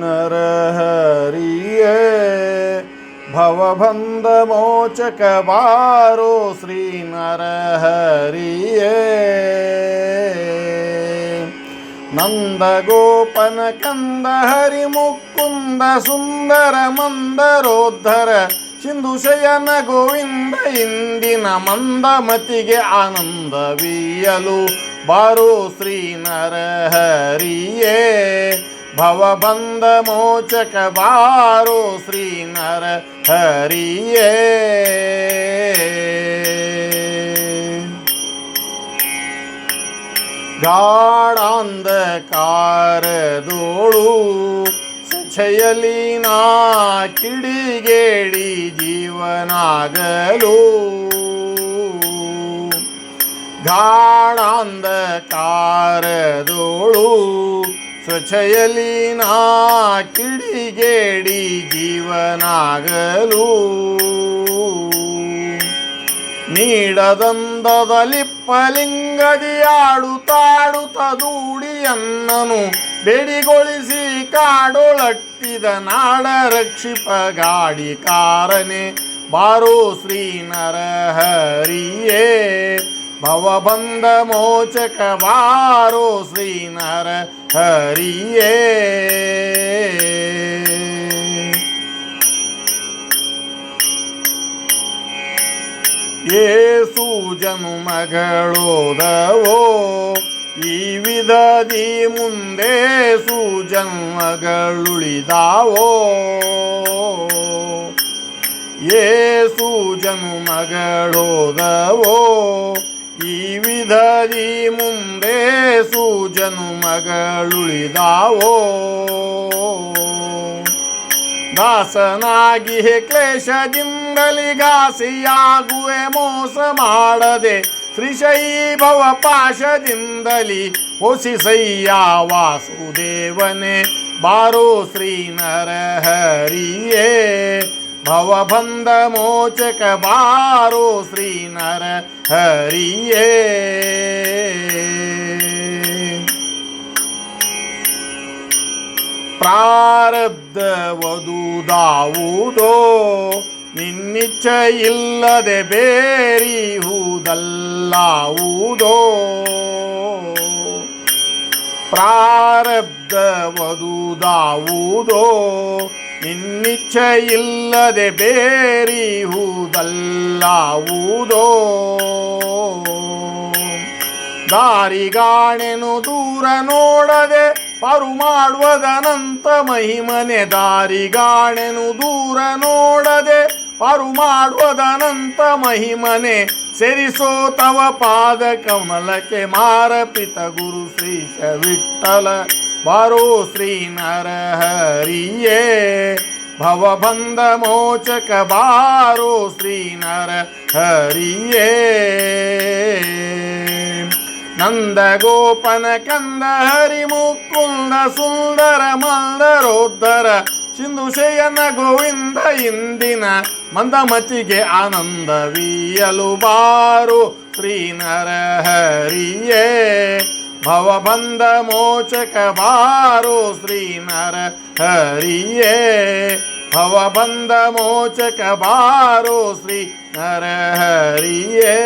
ನರಹರಿಯೇ. ಮೋಚಕ ಬಾರೋ ಶ್ರೀ ನಂದ ಗೋಪನ ಕಂದ ಹರಿ ಮುಕುಂದ ಸುಂದರ ಮಂದರೋದ್ಧರ ಸಿಂಧು ಶಯನ ಗೋವಿಂದ ಇಂದಿನ ಆನಂದ ವಿಯಲು ಬಾರೋ ಶ್ರೀ ನರಹರಿಯೇ ಭವಬಂಧ ಮೋಚಕ ಬಾರೋ ಶ್ರೀ ನರ ಹರಿಯೇ. ಗಾಢಾಂಧಕಾರದೋಳು ಸಚಯಲಿ ನಾ ಕಿಡಿಗೇಡಿ ಜೀವನಾಗಲು. ಗಾಢಾಂಧಕಾರದೋಳು ಸ್ವಚ್ಛಯಲಿ ನಾ ಕಿಡಿಗೇಡಿ ಜೀವನಾಗಲು ದೂಡಿಯನ್ನನು ಬೇಡಿಗೊಳಿಸಿ ಕಾಡೊಳಟ್ಟಿದ ನಾಡ ರಕ್ಷಿಪ ಗಾಡಿ ಕಾರನೆ ಬಾರೋ ಶ್ರೀ ನರಹರಿಯೇ ಶ್ರೀ ನರ ಹರಿಯೇ. ಏಸು ಜನ್ಮಗಳೋದವೋ ಈ ವಿಧದಿ ಮುಂದೆ ಸುಜನ್ಮಗಳುಳಿದಾವೋ ಏಸು ಜನ್ಮಗಳೋದವೋ ಈ ಮುಂದೆ ಸೂಜನು ಮಗಳುಳಿದಾವೋ? ದಾಸನಾಗಿ ಕ್ಲೇಶದಿಂದಲಿ ಘಾಸಿಯಾಗುವೆ, ಮೋಸ ಮಾಡದೆ ಶ್ರೀಶೈ ಭವ ಪಾಶದಿಂದಲಿ ಹೊಸಿಸಯ್ಯ ವಾಸುದೇವನೇ, ಬಾರೋ ಶ್ರೀ ನರಹರಿಯೇ. ಬಾರೋ ಶ್ರೀ ನರ ಹರಿಯೇ. ಪ್ರಾರಬ್ಧವದುದಾವುದೋ ನಿನ್ನಿಚ್ಛ ಇಲ್ಲದೆ ಬೇರಿಹುದಲ್ಲಾವುದೋ. ಪ್ರಾರಬ್ಧವದುದಾವುದೋ ನಿನ್ನಿಚ್ಛ ಇಲ್ಲದೆ ಬೇರಿಹುದಲ್ಲಾವುದೋ ದಾರಿಗಾಣೆನು ದೂರ ನೋಡದೆ ಪರು ಮಾಡುವುದನಂತ ಮಹಿಮನೆ. ದಾರಿಗಾಣೆನು ದೂರ ನೋಡದೆ ಪರು ಮಾಡುವುದನಂತ ಮಹಿಮನೆ. ಸೇರಿಸೋ ತವ ಪಾದ ಕಮಲಕ್ಕೆ ಮಾರಪಿತ ಗುರು ಶ್ರೀಶ ವಿಠಲ ಬಾರೋ ಶ್ರೀ ನರಹರಿಯೇ. ಭವಬಂಧ ಮೋಚಕ ಬಾರೋ ಶ್ರೀ ನರ ಹರಿಯೇ ನಂದ ಗೋಪನ ಕಂದ ಹರಿ ಮುಕುಂದ ಸುಂದರ ಮಂದರೋದ್ಧರ ಸಿಂಧು ಶಯನ ಗೋವಿಂದ ಇಂದಿನ ಮಂದಮತಿಗೆ ಆನಂದವೀಯಲು ಬಾರು ಶ್ರೀ ನರಹರಿಯೇ. भवबन्धमोचकवारो श्रीनर हरिये भवबन्धमोचकवारो श्रीनर हरिये